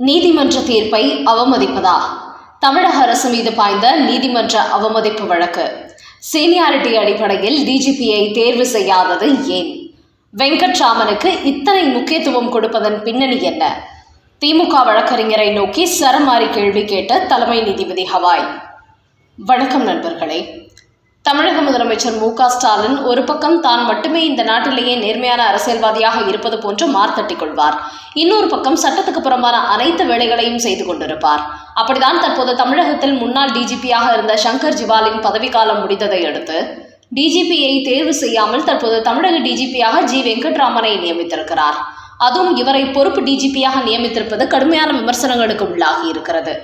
நீதிமன்ற தீர்ப்பை அவமதிப்பதா? தமிழக அரசு மீது பாய்ந்த நீதிமன்ற அவமதிப்பு வழக்கு. சீனியாரிட்டி அடிப்படையில் டிஜிபியை தேர்வு செய்யாதது ஏன்? வெங்கட்ராமனுக்கு இத்தனை முக்கியத்துவம் கொடுப்பதன் பின்னணி என்ன? திமுக வழக்கறிஞரை நோக்கி சரமாரி கேள்வி கேட்ட தலைமை நீதிபதி ஹவாய். வணக்கம் நண்பர்களே. தமிழக முதலமைச்சர் மு க ஸ்டாலின் ஒரு பக்கம் தான் மட்டுமே இந்த நாட்டிலேயே நேர்மையான அரசியல்வாதியாக இருப்பது போன்று மார்த்தட்டிக் கொள்வார் இன்னொரு பக்கம் சட்டத்துக்கு புறம்பான அனைத்து வேலைகளையும் செய்து கொண்டிருப்பார். அப்படிதான் தற்போது தமிழகத்தில் முன்னாள் டிஜிபியாக இருந்த சங்கர் ஜிவாலின் பதவிக்காலம் முடிந்ததை அடுத்து டிஜிபியை தேர்வு செய்யாமல் தற்போது தமிழக டிஜிபியாக ஜி வெங்கட்ராமனை நியமித்திருக்கிறார். அதுவும் இவரை பொறுப்பு டிஜிபியாக நியமித்திருப்பது கடுமையான விமர்சனங்களுக்கு உள்ளாகி இருக்கிறது.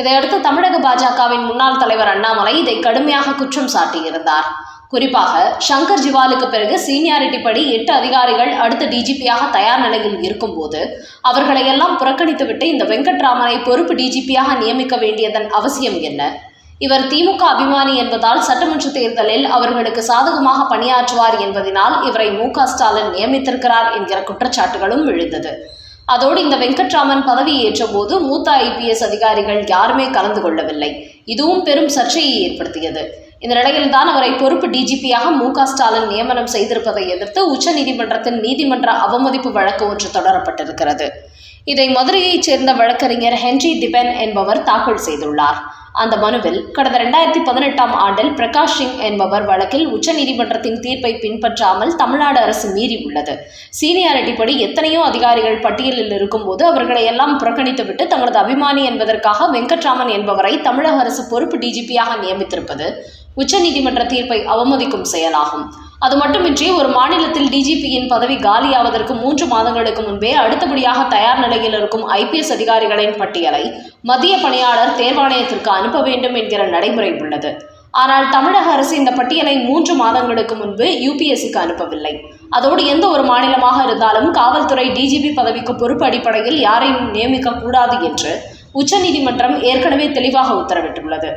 இதையடுத்து தமிழக பாஜகவின் முன்னாள் தலைவர் அண்ணாமலை இதை கடுமையாக குற்றம் சாட்டியிருந்தார். குறிப்பாக சங்கர் ஜிவாலுக்கு பிறகு சீனியாரிட்டி படி எட்டு அதிகாரிகள் அடுத்த டிஜிபியாக தயார் நிலையில் இருக்கும்போது அவர்களை எல்லாம் புறக்கணித்துவிட்டு இந்த வெங்கட்ராமனை பொறுப்பு டிஜிபியாக நியமிக்க வேண்டியதன் அவசியம் என்ன? இவர் திமுக அபிமானி என்பதால் சட்டமன்ற தேர்தலில் அவர்களுக்கு சாதகமாக பணியாற்றுவார் என்பதனால் இவரை மு க ஸ்டாலின் நியமித்திருக்கிறார் என்கிற குற்றச்சாட்டுகளும் எழுந்தது. அதோடு இந்த வெங்கட்ராமன் பதவி ஏற்றபோது மூத்த ஐபிஎஸ் அதிகாரிகள் யாருமே கலந்து கொள்ளவில்லை. இதுவும் பெரும் சர்ச்சையை ஏற்படுத்தியது. இந்த நிலையில்தான் அவரை பொறுப்பு டிஜிபியாக மு க ஸ்டாலின் நியமனம் செய்திருப்பதை எதிர்த்து உச்சநீதிமன்றத்தின் நீதிமன்ற அவமதிப்பு வழக்கு ஒன்று தொடரப்பட்டிருக்கிறது. இதை மதுரையைச் சேர்ந்த வழக்கறிஞர் ஹென்றி திபென் என்பவர் தாக்கல் செய்துள்ளார். அந்த மனுவில் கடந்த ரெண்டாயிரத்தி பதினெட்டாம் ஆண்டில் பிரகாஷ் சிங் என்பவர் வழக்கில் உச்சநீதிமன்றத்தின் தீர்ப்பை பின்பற்றாமல் தமிழ்நாடு அரசு மீறி உள்ளது சீனியாரிட்டி படி எத்தனையோ அதிகாரிகள் பட்டியலில் இருக்கும்போது அவர்களை எல்லாம் புறக்கணித்துவிட்டு தங்களது அபிமானி என்பதற்காக வெங்கட்ராமன் என்பவரை தமிழக அரசு பொறுப்பு டிஜிபியாக நியமித்திருப்பது உச்சநீதிமன்ற தீர்ப்பை அவமதிக்கும் செயலாகும். அது மட்டுமின்றி ஒரு மாநிலத்தில் டிஜிபியின் பதவி காலியாவதற்கு மூன்று மாதங்களுக்கு முன்பே அடுத்தபடியாக தயார் நிலையில் இருக்கும் ஐபிஎஸ் அதிகாரிகளின் பட்டியலை மத்திய பணியாளர் தேர்வாணையத்திற்கு அனுப்ப வேண்டும் என்கிற நடைமுறை உள்ளது. ஆனால் தமிழக அரசு இந்த பட்டியலை மூன்று மாதங்களுக்கு முன்பு யூபிஎஸ்சிக்கு அனுப்பவில்லை. அதோடு எந்த ஒரு மாநிலமாக இருந்தாலும் காவல்துறை டிஜிபி பதவிக்கு பொறுப்பு அடிப்படையில் யாரையும் நியமிக்க கூடாது என்று உச்சநீதிமன்றம் ஏற்கனவே தெளிவாக உத்தரவிட்டுள்ளது.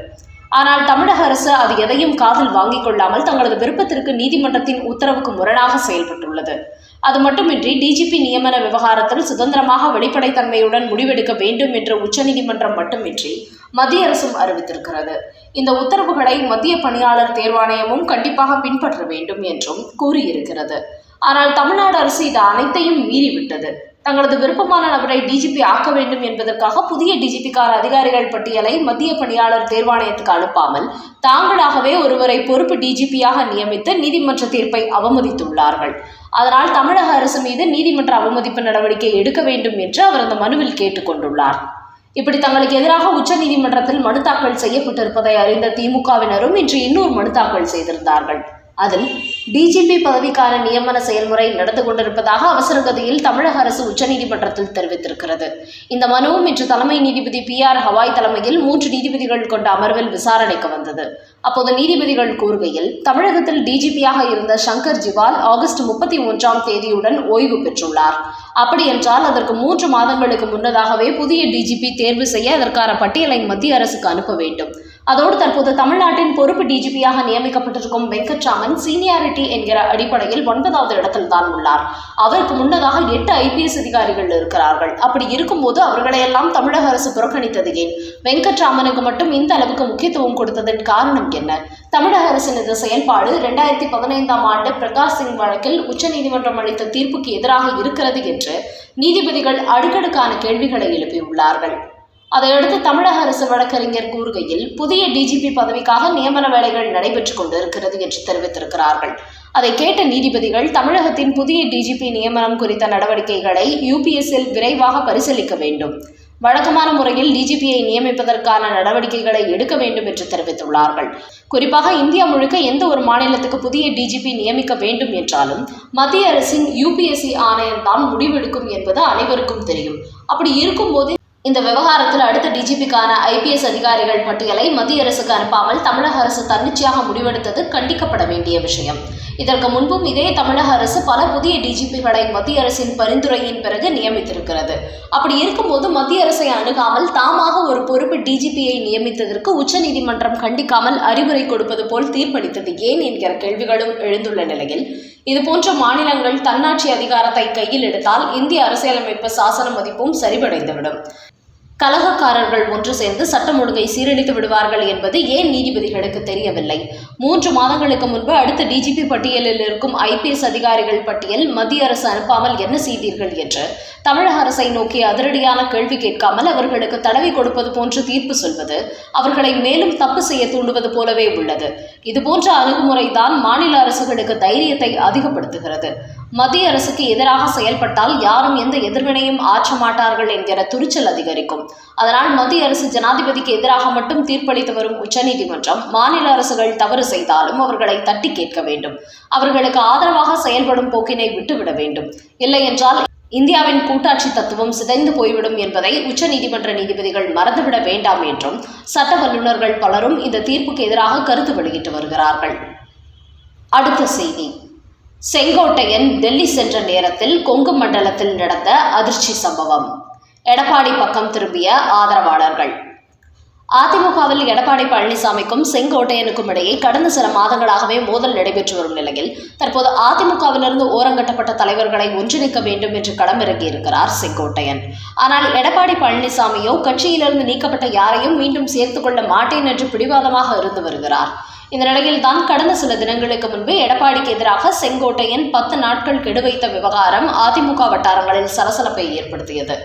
ஆனால் தமிழக அரசு அது எதையும் காதில் வாங்கிக் கொள்ளாமல் தங்களது விருப்பத்திற்கு நீதிமன்றத்தின் உத்தரவுக்கு முரணாக செயல்பட்டுள்ளது. அது மட்டுமின்றி டிஜிபி நியமன விவகாரத்தில் சுதந்திரமாக வெளிப்படைத்தன்மையுடன் முடிவெடுக்க வேண்டும் என்று உச்சநீதிமன்றம் மட்டுமின்றி மத்திய அரசும் அறிவித்திருக்கிறது. இந்த உத்தரவுகளை மத்திய பணியாளர் தேர்வாணையமும் கண்டிப்பாக பின்பற்ற வேண்டும் என்றும் கூறியிருக்கிறது. ஆனால் தமிழ்நாடு அரசு இது அனைத்தையும் மீறிவிட்டது. தங்களது விருப்பமான நபரை டிஜிபி ஆக்க வேண்டும் என்பதற்காக புதிய டிஜிபிக்கான அதிகாரிகள் பட்டியலை மத்திய பணியாளர் தேர்வாணையத்துக்கு அனுப்பாமல் தாங்களாகவே ஒருவரை பொறுப்பு டிஜிபியாக நியமித்து நீதிமன்ற தீர்ப்பை அவமதித்துள்ளார்கள். அதனால் தமிழக அரசு மீது நீதிமன்ற அவமதிப்பு நடவடிக்கை எடுக்க வேண்டும் என்று அவர் அந்த மனுவில் கேட்டுக்கொண்டுள்ளார் இப்படி தங்களுக்கு எதிராக உச்சநீதிமன்றத்தில் மனு தாக்கல் செய்யப்பட்டிருப்பதை அறிந்த திமுகவினரும் இன்று இன்னொரு மனு தாக்கல் செய்திருந்தார்கள். அதில் டிஜிபி பதவிக்கான நியமன செயல்முறை நடந்து கொண்டிருப்பதாக அவசரகதியில் தமிழக அரசு உச்சநீதிமன்றத்தில் தெரிவித்திருக்கிறது. இந்த மனுவும் இன்று தலைமை நீதிபதி பி ஆர் ஹவாய் தலைமையில் மூன்று நீதிபதிகள் கொண்ட அமர்வில் விசாரணைக்கு வந்தது. அப்போது நீதிபதிகள் கூறுகையில் தமிழகத்தில் டிஜிபியாக இருந்த சங்கர் ஜிவால் ஆகஸ்ட் முப்பத்தி ஒன்றாம் தேதியுடன் ஓய்வு பெற்றுள்ளார். அப்படியென்றால் அதற்கு மூன்று மாதங்களுக்கு முன்னதாகவே புதிய டிஜிபி தேர்வு செய்ய அதற்கான பட்டியலை மத்திய அரசுக்கு அனுப்ப வேண்டும். அதோடு தற்போது தமிழ்நாட்டின் பொறுப்பு டிஜிபியாக நியமிக்கப்பட்டிருக்கும் வெங்கட்ராமன் சீனியாரிட்டி என்கிற அடிப்படையில் ஒன்பதாவது இடத்தில் தான் உள்ளார். அவருக்கு முன்னதாக எட்டு ஐபிஎஸ் அதிகாரிகள் இருக்கிறார்கள். அப்படி இருக்கும்போது அவர்களையெல்லாம் தமிழக அரசு புறக்கணித்தது ஏன்? வெங்கட்ராமனுக்கு மட்டும் இந்த அளவுக்கு முக்கியத்துவம் கொடுத்ததன் காரணம் என்ன? தமிழக அரசின் இந்த செயல்பாடு இரண்டாயிரத்தி பதினைந்தாம் ஆண்டு பிரகாஷ் சிங் வழக்கில் உச்சநீதிமன்றம் அளித்த தீர்ப்புக்கு எதிராக இருக்கிறது என்று நீதிபதிகள் அடுக்கடுக்கான கேள்விகளை எழுப்பியுள்ளார்கள். அதையடுத்து தமிழக அரசு வழக்கறிஞர் கூறுகையில் புதிய டிஜிபி பதவிக்காக நியமன வேலைகள் நடைபெற்றுக் கொண்டிருக்கிறது என்று தெரிவித்திருக்கிறார்கள். அதை கேட்ட நீதிபதிகள் தமிழகத்தின் புதிய டிஜிபி நியமனம் குறித்த நடவடிக்கைகளை யூபிஎஸ்ஸில் விரைவாக பரிசீலிக்க வேண்டும். வழக்கமான முறையில் டிஜிபியை நியமிப்பதற்கான நடவடிக்கைகளை எடுக்க வேண்டும் என்று தெரிவித்துள்ளார்கள். குறிப்பாக இந்தியா முழுக்க எந்த ஒரு மாநிலத்துக்கு புதிய டிஜிபி நியமிக்க வேண்டும் என்றாலும் மத்திய அரசின் யூபிஎஸ்சி ஆணையம்தான் முடிவெடுக்கும் என்பது அனைவருக்கும் தெரியும். அப்படி இருக்கும்போது இந்த விவகாரத்தில் அடுத்த டிஜிபிக்கான ஐபிஎஸ் அதிகாரிகள் பட்டியலை மத்திய அரசுக்கு அனுப்பாமல் தமிழக அரசு தன்னிச்சையாக முடிவெடுத்தது கண்டிக்கப்பட வேண்டிய விஷயம். இதற்கு முன்பும் இதே தமிழக அரசு பல புதிய டிஜிபிகளை மத்திய அரசின் பரிந்துரையின் பிறகு நியமித்திருக்கிறது. அப்படி இருக்கும்போது மத்திய அரசை அணுகாமல் தாமாக ஒரு பொறுப்பு டிஜிபியை நியமித்ததற்கு உச்சநீதிமன்றம் கண்டிக்காமல் அறிவுரை கொடுப்பது போல் தீர்ப்பளித்தது ஏன் என்கிற கேள்விகளும் எழுந்துள்ள நிலையில் இதுபோன்ற மாநிலங்கள் தன்னாட்சி அதிகாரத்தை கையில் எடுத்தால் இந்திய அரசியலமைப்பு சாசன மதிப்பும் சரிவடைந்துவிடும். கலகக்காரர்கள் ஒன்று சேர்ந்து சட்டம் ஒழுங்கை சீரழித்து விடுவார்கள் என்பது ஏன் நீதிபதிகளுக்கு தெரியவில்லை? மூன்று மாதங்களுக்கு முன்பு அடுத்த டிஜிபி பட்டியலில் இருக்கும் ஐபிஎஸ் அதிகாரிகள் பட்டியல் மத்திய அரசு அனுப்பாமல் என்ன செய்தீர்கள் என்று? தமிழக அரசை நோக்கி அதிரடியான கேள்வி கேட்காமல் அவர்களுக்கு தடவை கொடுப்பது போன்று தீர்ப்பு சொல்வது அவர்களை மேலும் தப்பு செய்ய தூண்டுவது போலவே உள்ளது. இதுபோன்ற அணுகுமுறைதான் மாநில அரசுகளுக்கு தைரியத்தை அதிகப்படுத்துகிறது. மத்திய அரசுக்கு எதிராக செயல்பட்டால் யாரும் எந்த எதிர்வினையும் ஆற்ற மாட்டார்கள் என்கிற துணிச்சல் அதிகரிக்கும். அதனால் மத்திய அரசு ஜனாதிபதிக்கு எதிராக மட்டும் தீர்ப்பளித்து வரும் உச்சநீதிமன்றம் மாநில அரசுகள் தவறு செய்தாலும் அவர்களை தட்டி கேட்க வேண்டும். அவர்களுக்கு ஆதரவாக செயல்படும் போக்கினை விட்டுவிட வேண்டும். இல்லை என்றால் இந்தியாவின் கூட்டாட்சி தத்துவம் சிதைந்து போய்விடும் என்பதை உச்சநீதிமன்ற நீதிபதிகள் மறந்துவிட வேண்டாம் என்றும் சட்ட வல்லுநர்கள் பலரும் இந்த தீர்ப்புக்கு எதிராக கருத்து வெளியிட்டு வருகிறார்கள். அடுத்த செய்தி. செங்கோட்டையன் டெல்லி சென்ற நேரத்தில் கொங்கு மண்டலத்தில் நடந்த அதிர்ச்சி சம்பவம். எடப்பாடி பக்கம் திரும்பிய ஆதரவாளர்கள். அதிமுகவில் எடப்பாடி பழனிசாமிக்கும் செங்கோட்டையனுக்கும் இடையே கடந்த சில மாதங்களாகவே மோதல் நடைபெற்று வரும் நிலையில் தற்போது அதிமுகவிலிருந்து ஓரங்கட்டப்பட்ட தலைவர்களை ஒன்றிணைக்க வேண்டும் என்று களமிறங்கியிருக்கிறார் செங்கோட்டையன். ஆனால் எடப்பாடி பழனிசாமியோ கட்சியிலிருந்து நீக்கப்பட்ட யாரையும் மீண்டும் சேர்த்துக் கொள்ள மாட்டேன் என்று பிடிவாதமாக இருந்து வருகிறார். இந்த நிலையில் தான் கடந்த சில தினங்களுக்கு முன்பு எடப்பாடிக்கு எதிராக செங்கோட்டையன் பத்து நாட்கள் கெடு வைத்த விவகாரம் அதிமுக வட்டாரங்களில் சலசலப்பை ஏற்படுத்தியது.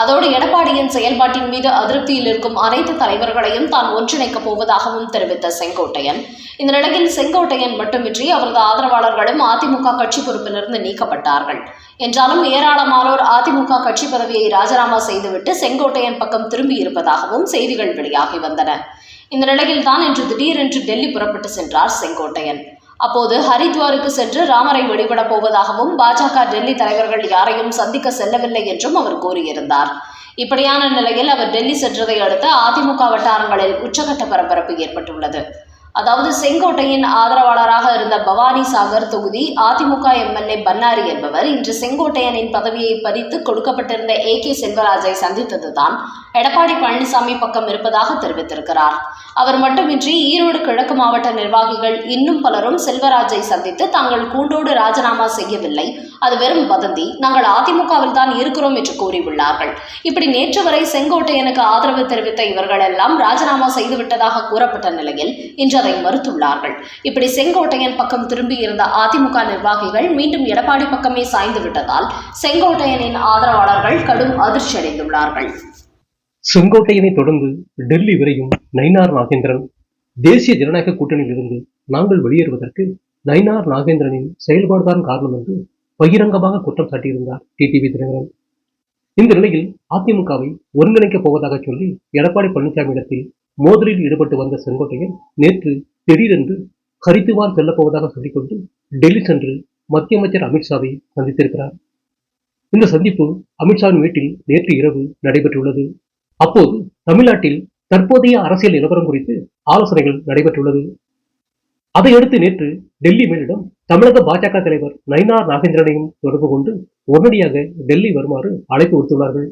அதோடு எடப்பாடியின் செயல்பாட்டின் மீது அதிருப்தியில் இருக்கும் அனைத்து தலைவர்களையும் தான் ஒன்றிணைக்கப் போவதாகவும் தெரிவித்த செங்கோட்டையன் இந்த நிலையில் செங்கோட்டையன் மட்டுமின்றி அவரது ஆதரவாளர்களும் அதிமுக கட்சி பொறுப்பிலிருந்து நீக்கப்பட்டார்கள். என்றாலும் ஏராளமானோர் அதிமுக கட்சி பதவியை ராஜினாமா செய்துவிட்டு செங்கோட்டையன் பக்கம் திரும்பி இருப்பதாகவும் செய்திகள் வெளியாகி வந்தன. இந்த நிலையில் தான் இன்று திடீரென்று டெல்லி புறப்பட்டு சென்றார் செங்கோட்டையன். அப்போது ஹரித்வாருக்கு சென்று ராமரை வழிபடப் போவதாகவும் பாஜக டெல்லி தலைவர்கள் யாரையும் சந்திக்க செல்லவில்லை என்றும் அவர் கூறியிருந்தார். இப்படியான நிலையில் அவர் டெல்லி சென்றதை அடுத்து அதிமுக வட்டாரங்களில் உச்சகட்ட பரபரப்பு ஏற்பட்டுள்ளது. அதாவது செங்கோட்டையின் ஆதரவாளராக இருந்த பவானி சாகர் தொகுதி அதிமுக எம்எல்ஏ பன்னாரி என்பவர் இன்று செங்கோட்டையனின் பதவியை பறித்து கொடுக்கப்பட்டிருந்த ஏ கே செல்வராஜை சந்தித்ததுதான் எடப்பாடி பழனிசாமி பக்கம் இருப்பதாக தெரிவித்திருக்கிறார். அவர் மட்டுமின்றி ஈரோடு கிழக்கு மாவட்ட நிர்வாகிகள் இன்னும் பலரும் செல்வராஜை சந்தித்து தாங்கள் கூண்டோடு ராஜினாமா செய்யவில்லை. அது வெறும் வதந்தி. நாங்கள் அதிமுகவில் தான் இருக்கிறோம் என்று கூறியுள்ளார்கள். இப்படி நேற்று வரை செங்கோட்டையனுக்கு ஆதரவு தெரிவித்த இவர்கள் எல்லாம் ராஜினாமா செய்துவிட்டதாக கூறப்பட்ட நிலையில் இன்று அதை மறுத்துள்ளார்கள். இப்படி செங்கோட்டையன் பக்கம் திரும்பியிருந்த அதிமுக நிர்வாகிகள் மீண்டும் எடப்பாடி பக்கமே சாய்ந்து விட்டதால் செங்கோட்டையனின் ஆதரவாளர்கள் கடும் அதிர்ச்சி அடைந்துள்ளார்கள் செங்கோட்டையனை தொடர்ந்து டெல்லி விரையும் நயினார் நாகேந்திரன் தேசிய ஜனநாயக கூட்டணியில் இருந்து நாங்கள் வெளியேறுவதற்கு நயினார் நாகேந்திரனின் செயல்பாடுதான் காரணம் என்று பகிரங்கமாக குற்றம் சாட்டியிருந்தார் டிடிவி தினகரன். இந்த நிலையில் அதிமுகவை ஒருங்கிணைக்கப் போவதாக சொல்லி எடப்பாடி பழனிசாமி இடத்தில் மோதலில் ஈடுபட்டு வந்த செங்கோட்டையன் நேற்று திடீரென்று ஹரித்துவார் செல்லப் போவதாக சொல்லிக்கொண்டு டெல்லி சென்று மத்திய அமைச்சர் அமித்ஷாவை சந்தித்திருக்கிறார். இந்த சந்திப்பு அமித்ஷாவின் வீட்டில் நேற்று இரவு நடைபெற்றுள்ளது. அப்போது தமிழ்நாட்டில் தற்போதைய அரசியல் நிலவரம் குறித்து ஆலோசனைகள் நடைபெற்றுள்ளது. அதையடுத்து நேற்று டெல்லி மேலிடம் தமிழக பாஜக தலைவர் நயினார் நாகேந்திரனையும் தொடர்பு கொண்டு உடனடியாக டெல்லி வருமாறு அழைப்பு விடுத்துள்ளார்கள்.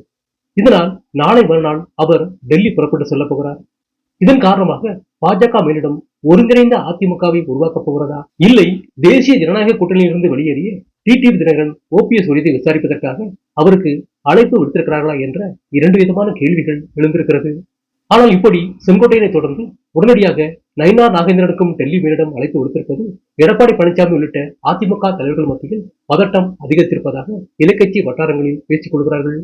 இதனால் நாளை மறுநாள் அவர் டெல்லி புறப்பட்டு செல்லப் போகிறார். இதன் காரணமாக பாஜக மேலிடம் ஒருங்கிணைந்த அதிமுகவை உருவாக்கப் போகிறதா? இல்லை தேசிய ஜனநாயக கூட்டணியிலிருந்து வெளியேறிய டிடிவி தினகரன் ஓபிஎஸ் குறித்து விசாரிப்பதற்காக அவருக்கு அழைப்பு விடுத்திருக்கிறார்களா என்ற இரண்டு விதமான கேள்விகள் எழுந்திருக்கிறது. ஆனால் இப்படி செங்கோட்டையனை தொடர்ந்து உடனடியாக நயினார் நாகேந்திரனுக்கும் டெல்லி மேலிடம் அழைப்பு விடுத்திருப்பது எடப்பாடி பழனிசாமி உள்ளிட்ட அதிமுக தலைவர்கள் மத்தியில் பதட்டம் அதிகரித்திருப்பதாக இலக்கட்சி வட்டாரங்களில் பேசிக் கொள்கிறார்கள்.